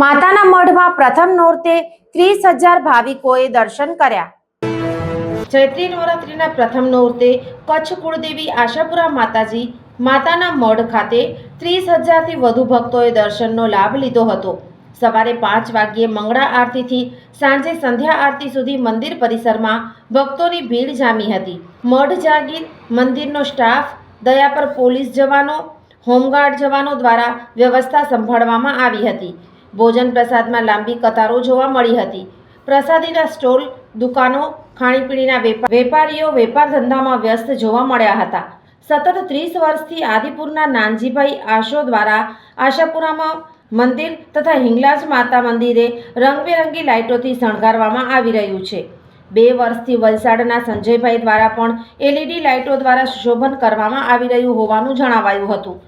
માતાના મઢમાં પ્રથમ નોરતે ત્રીસ હજાર ભાવિકોએ દર્શન કર્યા. ચૈત્રી નવરાત્રિના પ્રથમ નોરતે કચ્છ કુળદેવી આશાપુરા માતાજી માતાના મઢ ખાતે ત્રીસ હજારથી વધુ ભક્તોએ દર્શનનો લાભ લીધો હતો. સવારે પાંચ વાગ્યે મંગળા આરતીથી સાંજે સંધ્યા આરતી સુધી મંદિર પરિસરમાં ભક્તોની ભીડ જામી હતી. મઢ જાગીર, મંદિરનો સ્ટાફ, દયા પર પોલીસ જવાનો, હોમગાર્ડ જવાનો દ્વારા વ્યવસ્થા સંભાળવામાં આવી હતી. ભોજન પ્રસાદમાં લાંબી કતારો જોવા મળી હતી. પ્રસાદીના સ્ટોલ, દુકાનો, ખાણીપીણીના વેપા- વેપારીઓ વેપાર ધંધામાં વ્યસ્ત જોવા મળ્યા હતા. સતત ત્રીસ વર્ષથી આદિપુરના નાનજીભાઈ આશો દ્વારા આશાપુરામાં મંદિર તથા હિંગલાજ માતા મંદિરે રંગબેરંગી લાઇટોથી શણગારવામાં આવી રહ્યું છે. બે વર્ષથી વલસાડના સંજયભાઈ દ્વારા પણ એલઈડી લાઇટો દ્વારા સુશોભન કરવામાં આવી રહ્યું હોવાનું જણાવાયું હતું.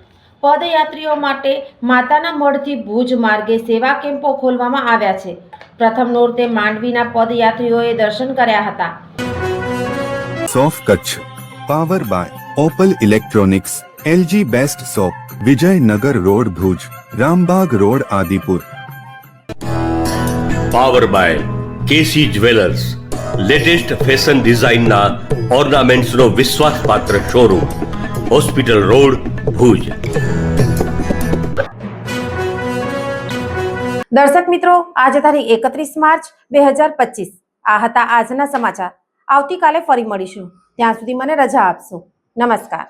પદયાત્રીઓ માટે માતાના મઢથી ભુજ માર્ગે સેવા કેમ્પો ખોલવામાં આવ્યા છે. પ્રથમ નોરતે માંડવીના પદયાત્રીઓએ દર્શન કર્યા હતા. સોફ Kutch power by Opal electronics LG best shop Vijaynagar road Bhuj Rambag road Adipur. Power by KC jewellers latest fashion ડિઝાઇનના ઓર્નામેન્ટ્સનો વિશ્વાસપાત્ર શોરૂમ હોસ્પિટલ રોડ ભુજ. દર્શક મિત્રો, આજે તારીખ એકત્રીસ માર્ચ બે હજાર પચીસ. આ હતા આજના સમાચાર. આવતીકાલે ફરી મળીશું. ત્યાં સુધી મને રજા આપશો. નમસ્કાર.